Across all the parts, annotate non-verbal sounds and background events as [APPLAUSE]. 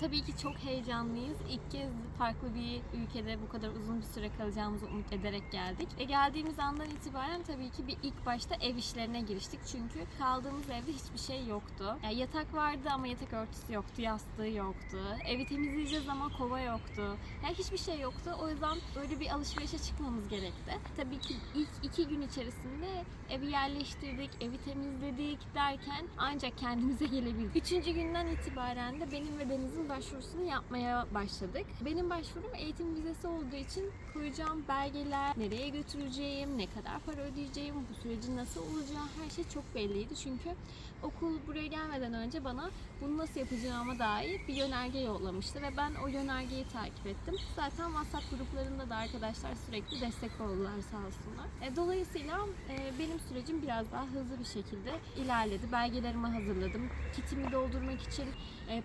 Tabii ki çok heyecanlıyız. İlk kez farklı bir ülkede bu kadar uzun bir süre kalacağımızı umut ederek geldik. E geldiğimiz andan itibaren tabii ki bir ilk başta ev işlerine giriştik. Çünkü kaldığımız evde hiçbir şey yoktu. Yani yatak vardı ama yatak örtüsü yoktu, yastığı yoktu. Evi temizleyeceğiz ama kova yoktu. Yani hiçbir şey yoktu. O yüzden böyle bir alışverişe çıkmamız gerekti. Tabii ki ilk iki gün içerisinde evi yerleştirdik, evi temizledik derken ancak kendimize gelebildik. Üçüncü günden itibaren de benim ve Deniz'in başvurusunu yapmaya başladık. Benim başvurum eğitim vizesi olduğu için koyacağım belgeler, nereye götüreceğim, ne kadar para ödeyeceğim, bu sürecin nasıl olacağı her şey çok belliydi. Çünkü okul buraya gelmeden önce bana bunu nasıl yapacağıma dair bir yönerge yollamıştı ve ben o yönergeyi takip ettim. Zaten WhatsApp gruplarında da arkadaşlar sürekli destek oldular sağ olsunlar. E, dolayısıyla e, benim sürecim biraz daha hızlı bir şekilde ilerledi. Belgelerimi hazırladım. Kitimi doldurmak için e,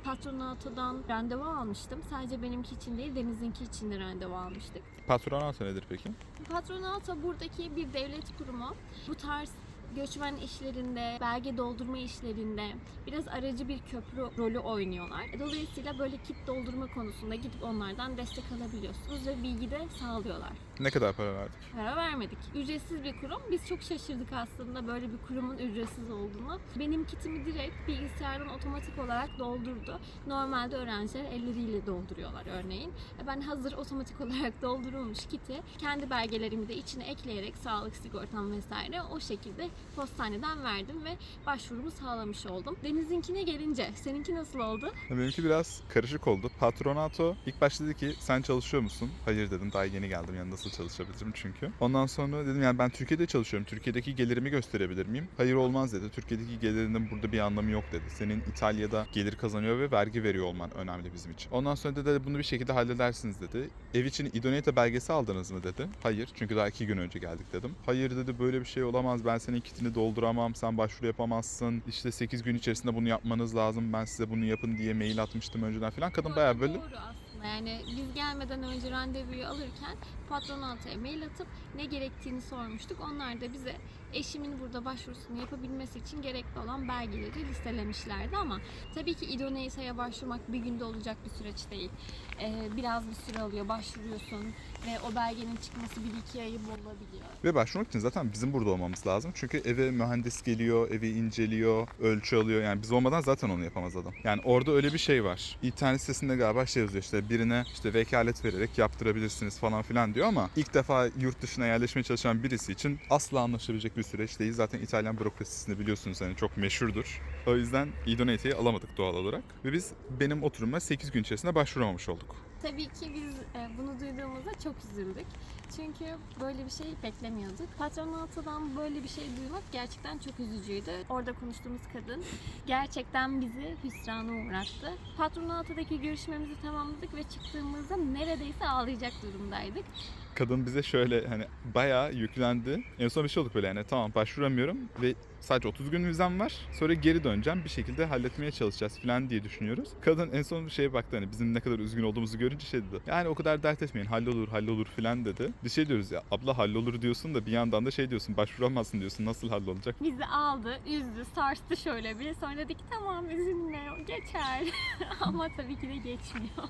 patronatadan randevu almıştım. Sadece benimki için değil, Deniz'inki için de randevu almıştık. Patronato nedir peki? Patronato buradaki bir devlet kurumu. Bu tarz göçmen işlerinde, belge doldurma işlerinde biraz aracı bir köprü rolü oynuyorlar. Dolayısıyla böyle kit doldurma konusunda gidip onlardan destek alabiliyorsunuz ve bilgi de sağlıyorlar. Ne kadar para verdik? Para vermedik. Ücretsiz bir kurum. Biz çok şaşırdık aslında böyle bir kurumun ücretsiz olduğunu. Benim kitimi direkt bilgisayardan otomatik olarak doldurdu. Normalde öğrenciler elleriyle dolduruyorlar örneğin. E Ben hazır otomatik [LAUGHS] olarak doldurulmuş kiti kendi belgelerimi de içine ekleyerek sağlık sigortam vesaire o şekilde postaneden verdim ve başvurumu sağlamış oldum. Deniz'inkine gelince seninki nasıl oldu? Benimki biraz karışık oldu. Patronato ilk başta dedi ki sen çalışıyor musun? Hayır dedim daha yeni geldim yani nasıl çalışabilirim çünkü. Ondan sonra dedim yani ben Türkiye'de çalışıyorum. Türkiye'deki gelirimi gösterebilir miyim? Hayır olmaz dedi. Türkiye'deki gelirinin burada bir anlamı yok dedi. Senin İtalya'da gelir kazanıyor ve vergi veriyor olman önemli bizim için. Ondan sonra dedi bunu bir şekilde halledersiniz dedi. Ev için idoneite belgesi aldınız mı dedi. Hayır çünkü daha iki gün önce geldik dedim. Hayır dedi böyle bir şey olamaz. Ben senin kitini dolduramam. Sen başvuru yapamazsın. İşte 8 gün içerisinde bunu yapmanız lazım. Ben size bunu yapın diye mail atmıştım önceden falan. Kadın bayağı böyle Doğru aslında. Yani biz gelmeden önce randevuyu alırken patronataya mail atıp ne gerektiğini sormuştuk. Onlar da bize eşimin burada başvurusunu yapabilmesi için gerekli olan belgeleri listelemişlerdi ama tabii ki idoneita'ya başvurmak bir günde olacak bir süreç değil. Ee, biraz bir süre alıyor. Başvuruyorsun ve o belgenin çıkması bir iki ayı bulabiliyor. Ve başvurmak için zaten bizim burada olmamız lazım. Çünkü eve mühendis geliyor, evi inceliyor, ölçü alıyor. Yani biz olmadan zaten onu yapamaz adam. Yani orada öyle bir şey var. İnternet sitesinde galiba şey yazıyor işte birine işte vekalet vererek yaptırabilirsiniz falan filan diyor ama ilk defa yurt dışına yerleşmeye çalışan birisi için asla anlaşabilecek bir süreç değil. Zaten İtalyan bürokrasisini biliyorsunuz hani çok meşhurdur. O yüzden idoneiteyi alamadık doğal olarak. Ve biz benim oturuma 8 gün içerisinde başvuramamış olduk. Tabii ki biz e, bunu duyduğumuzda çok üzüldük. Çünkü böyle bir şey beklemiyorduk. Patronatadan böyle bir şey duymak gerçekten çok üzücüydü. Orada konuştuğumuz kadın gerçekten bizi hüsrana uğrattı. Patronatadaki görüşmemizi tamamladık ve çıktığımızda neredeyse ağlayacak durumdaydık. Kadın bize şöyle hani bayağı yüklendi. En son bir şey olduk böyle yani tamam başvuramıyorum ve sadece 30 gün vizem var. Sonra geri döneceğim bir şekilde halletmeye çalışacağız falan diye düşünüyoruz. Kadın en son şeye baktı hani bizim ne kadar üzgün olduğumuzu görünce şey dedi. Yani o kadar dert etmeyin hallolur hallolur falan dedi. Bir şey diyoruz ya abla hallolur diyorsun da bir yandan da şey diyorsun başvuramazsın diyorsun nasıl hallolacak? Bizi aldı, üzdü, sarstı şöyle bir. Sonra dedik tamam üzülme, geçer. [LAUGHS] Ama tabii ki de geçmiyor.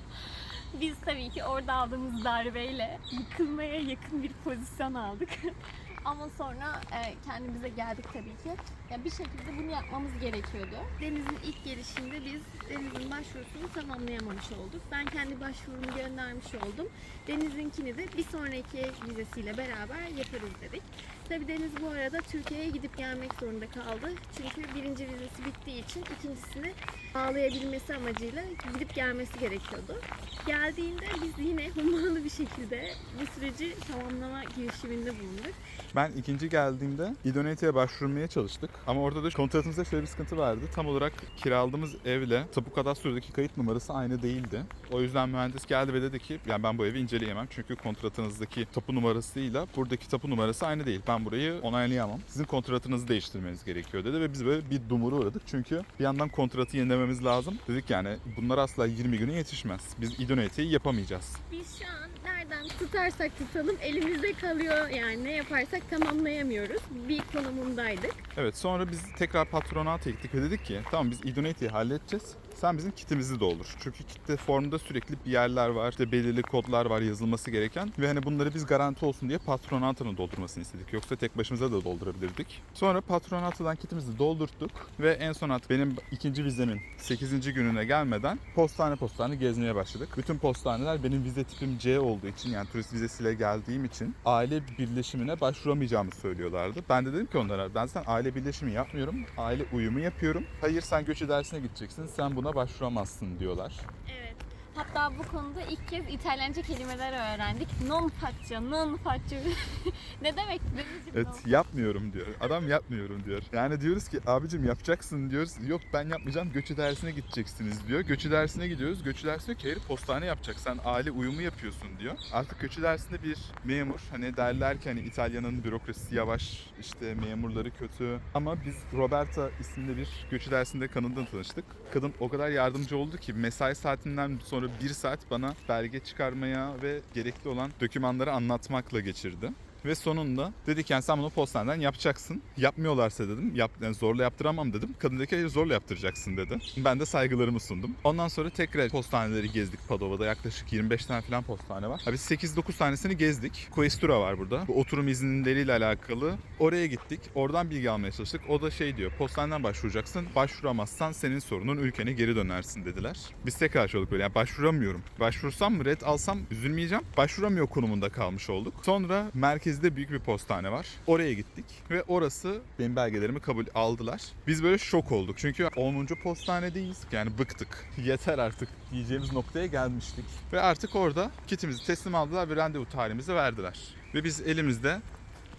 Biz tabii ki orada aldığımız darbeyle yıkılmaya yakın bir pozisyon aldık. [LAUGHS] Ama sonra e, kendimize geldik tabii ki. Ya bir şekilde bunu yapmamız gerekiyordu. Deniz'in ilk gelişinde biz Deniz'in başvurusunu tamamlayamamış olduk. Ben kendi başvurumu göndermiş oldum. Deniz'inkini de bir sonraki vizesiyle beraber yaparız dedik. Tabii Deniz bu arada Türkiye'ye gidip gelmek zorunda kaldı. Çünkü birinci vizesi bittiği için ikincisini bağlayabilmesi amacıyla gidip gelmesi gerekiyordu. Geldiğinde biz yine hummalı bir şekilde bu süreci tamamlama girişiminde bulunduk. Ben ikinci geldiğimde idoneite'ye başvurmaya çalıştık. Ama orada da kontratımızda şöyle bir sıkıntı vardı. Tam olarak kiraladığımız evle tapu kadastrodaki kayıt numarası aynı değildi. O yüzden mühendis geldi ve dedi ki yani ben bu evi inceleyemem. Çünkü kontratınızdaki tapu numarasıyla buradaki tapu numarası aynı değil. Ben burayı onaylayamam. Sizin kontratınızı değiştirmeniz gerekiyor dedi ve biz böyle bir dumura uğradık. Çünkü bir yandan kontratı yenilememiz lazım. Dedik yani bunlar asla 20 güne yetişmez. Biz idoneite'yi yapamayacağız. Biz şu an nereden tutarsak tutalım elimizde kalıyor yani ne yaparsak tamamlayamıyoruz. Bir konumundaydık. Evet sonra biz tekrar patronata gittik dedik ki tamam biz idoneite'yi halledeceğiz. Sen bizim kitimizi doldur. Çünkü kitte formda sürekli bir yerler var. işte belirli kodlar var yazılması gereken. Ve hani bunları biz garanti olsun diye patronatının doldurmasını istedik. Yoksa tek başımıza da doldurabilirdik. Sonra patronatından kitimizi doldurttuk. Ve en son artık benim ikinci vizemin 8. gününe gelmeden postane postane gezmeye başladık. Bütün postaneler benim vize tipim C olduğu için yani turist vizesiyle geldiğim için aile birleşimine başvuramayacağımı söylüyorlardı. Ben de dedim ki onlara ben zaten aile birleşimi yapmıyorum. Aile uyumu yapıyorum. Hayır sen göç dersine gideceksin. Sen buna başvuramazsın diyorlar. Evet. Hatta bu konuda ilk kez İtalyanca kelimeler öğrendik. Non faccio, non faccio. [LAUGHS] ne demek? Denizciğim, Evet yapmıyorum diyor. Adam yapmıyorum diyor. Yani diyoruz ki abicim yapacaksın diyoruz. Yok ben yapmayacağım göçü dersine gideceksiniz diyor. Göçü dersine gidiyoruz. Göçü dersi diyor ki postane yapacak. Sen aile uyumu yapıyorsun diyor. Artık göçü dersinde bir memur hani derler ki hani İtalya'nın bürokrasisi yavaş işte memurları kötü. Ama biz Roberta isimli bir göçü dersinde kadınla tanıştık. Kadın o kadar yardımcı oldu ki mesai saatinden sonra bir saat bana belge çıkarmaya ve gerekli olan dokümanları anlatmakla geçirdi. Ve sonunda dedi ki yani sen bunu postaneden yapacaksın. Yapmıyorlarsa dedim. Yap, yani zorla yaptıramam dedim. Kadın dedi ki zorla yaptıracaksın dedi. Ben de saygılarımı sundum. Ondan sonra tekrar postaneleri gezdik Padova'da. Yaklaşık 25 tane falan postane var. Ha, biz 8-9 tanesini gezdik. Questura var burada. Bu oturum izinleriyle alakalı. Oraya gittik. Oradan bilgi almaya çalıştık. O da şey diyor. Postaneden başvuracaksın. Başvuramazsan senin sorunun ülkene geri dönersin dediler. Biz tekrar olduk böyle. Yani başvuramıyorum. Başvursam red alsam üzülmeyeceğim. Başvuramıyor konumunda kalmış olduk. Sonra merkezde büyük bir postane var. Oraya gittik ve orası benim belgelerimi kabul aldılar. Biz böyle şok olduk. Çünkü 10. postanedeyiz. Yani bıktık. Yeter artık diyeceğimiz noktaya gelmiştik. Ve artık orada kitimizi teslim aldılar ve randevu tarihimizi verdiler. Ve biz elimizde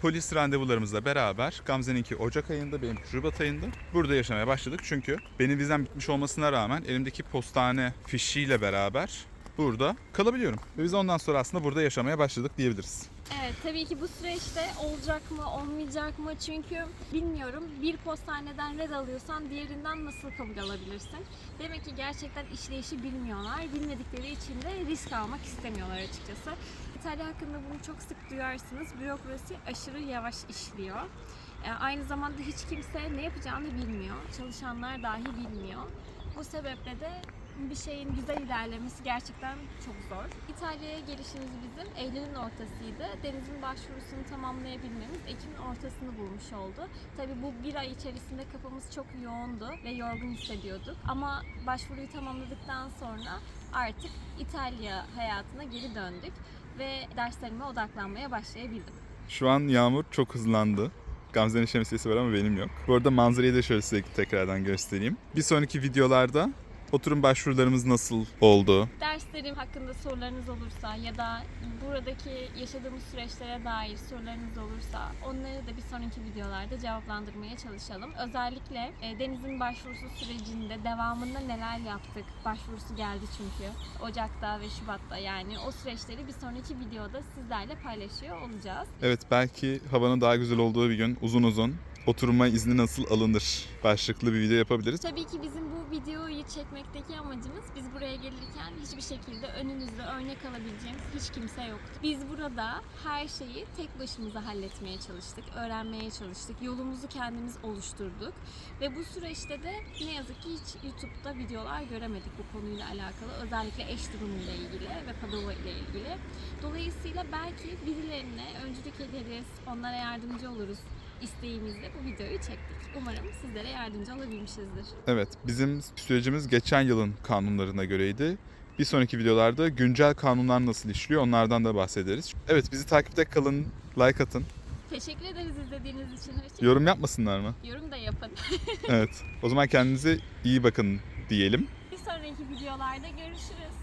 polis randevularımızla beraber Gamze'ninki Ocak ayında, benim Şubat ayında burada yaşamaya başladık. Çünkü benim vizem bitmiş olmasına rağmen elimdeki postane fişiyle beraber burada kalabiliyorum. Ve biz ondan sonra aslında burada yaşamaya başladık diyebiliriz. Evet tabii ki bu süreçte olacak mı olmayacak mı çünkü bilmiyorum bir postaneden red alıyorsan diğerinden nasıl kabul alabilirsin? Demek ki gerçekten işleyişi bilmiyorlar. Bilmedikleri için de risk almak istemiyorlar açıkçası. İtalya hakkında bunu çok sık duyarsınız. Bürokrasi aşırı yavaş işliyor. E, Aynı zamanda hiç kimse ne yapacağını bilmiyor. Çalışanlar dahi bilmiyor. Bu sebeple de bir şeyin güzel ilerlemesi gerçekten çok zor. İtalya'ya gelişimiz bizim Eylül'ün ortasıydı. Deniz'in başvurusunu tamamlayabilmemiz Ekim'in ortasını bulmuş oldu. Tabii bu bir ay içerisinde kafamız çok yoğundu ve yorgun hissediyorduk. Ama başvuruyu tamamladıktan sonra artık İtalya hayatına geri döndük ve derslerime odaklanmaya başlayabildim. Şu an yağmur çok hızlandı. Gamze'nin şemsiyesi var ama benim yok. Bu arada manzarayı da şöyle size tekrardan göstereyim. Bir sonraki videolarda oturum başvurularımız nasıl oldu? Derslerim hakkında sorularınız olursa ya da buradaki yaşadığımız süreçlere dair sorularınız olursa onları da bir sonraki videolarda cevaplandırmaya çalışalım. Özellikle e, Deniz'in başvurusu sürecinde devamında neler yaptık? Başvurusu geldi çünkü Ocak'ta ve Şubat'ta yani o süreçleri bir sonraki videoda sizlerle paylaşıyor olacağız. Evet belki havanın daha güzel olduğu bir gün uzun uzun oturma izni nasıl alınır başlıklı bir video yapabiliriz. Tabii ki bizim bu videoyu çekmekteki amacımız biz buraya gelirken hiçbir şekilde önümüzde örnek alabileceğimiz hiç kimse yoktu. Biz burada her şeyi tek başımıza halletmeye çalıştık, öğrenmeye çalıştık, yolumuzu kendimiz oluşturduk ve bu süreçte de ne yazık ki hiç YouTube'da videolar göremedik bu konuyla alakalı. Özellikle eş durumuyla ilgili ve Padova ile ilgili. Dolayısıyla belki birilerine öncülük ederiz, onlara yardımcı oluruz isteğimizle bu videoyu çektik. Umarım sizlere yardımcı olabilmişizdir. Evet bizim sürecimiz geçen yılın kanunlarına göreydi. Bir sonraki videolarda güncel kanunlar nasıl işliyor onlardan da bahsederiz. Evet bizi takipte kalın, like atın. Teşekkür ederiz izlediğiniz için. Hoşçakalın. Yorum yapmasınlar mı? Yorum da yapın. Evet. O zaman kendinize iyi bakın diyelim. Bir sonraki videolarda görüşürüz.